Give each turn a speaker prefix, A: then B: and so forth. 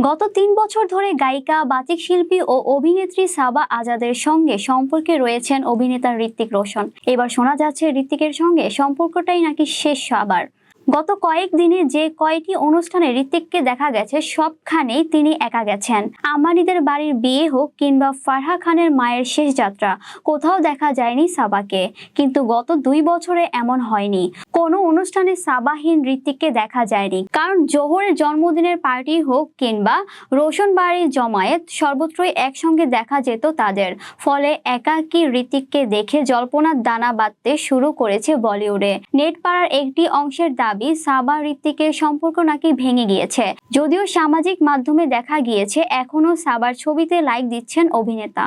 A: গত তিন বছর ধরে গায়িকা বাতিক শিল্পী ও অভিনেত্রী সাবা আজাদের সঙ্গে সম্পর্কে রয়েছেন অভিনেতা ঋত্বিক রোশন। এবার শোনা যাচ্ছে ঋত্বিকের সঙ্গে সম্পর্কটাই নাকি শেষ সবার গত কয়েক দিনে যে কয়েকটি অনুষ্ঠানে ঋত্বিককে দেখা গেছে, সবখানেই তিনি একা গেছেন। আম্বানিদের বাড়ির বিয়ে হোক কিংবা ফারহা খানের মায়ের শেষ যাত্রা, কোথাও দেখা যায়নি সাবাকে। কিন্তু গত দুই বছরে এমন হয়নি। কোনো অনুষ্ঠানে সাবাহীন ঋত্বিককে দেখা যায়নি। কারণ জোহরের জন্মদিনের পার্টি হোক কিংবা রোশন বাড়ির জমায়েত, সর্বত্রই একসঙ্গে দেখা যেত তাদের। ফলে একাকী ঋত্বিককে দেখে জল্পনার দানা বাঁধতে শুরু করেছে বলিউডে। নেট পাড়ার একটি অংশের দাবি সাবা ঋত্বিকের সম্পর্ক নাকি ভেঙে গিয়েছে। যদিও সামাজিক মাধ্যমে দেখা গিয়েছে, এখনও সাবার ছবিতে লাইক দিচ্ছেন অভিনেতা।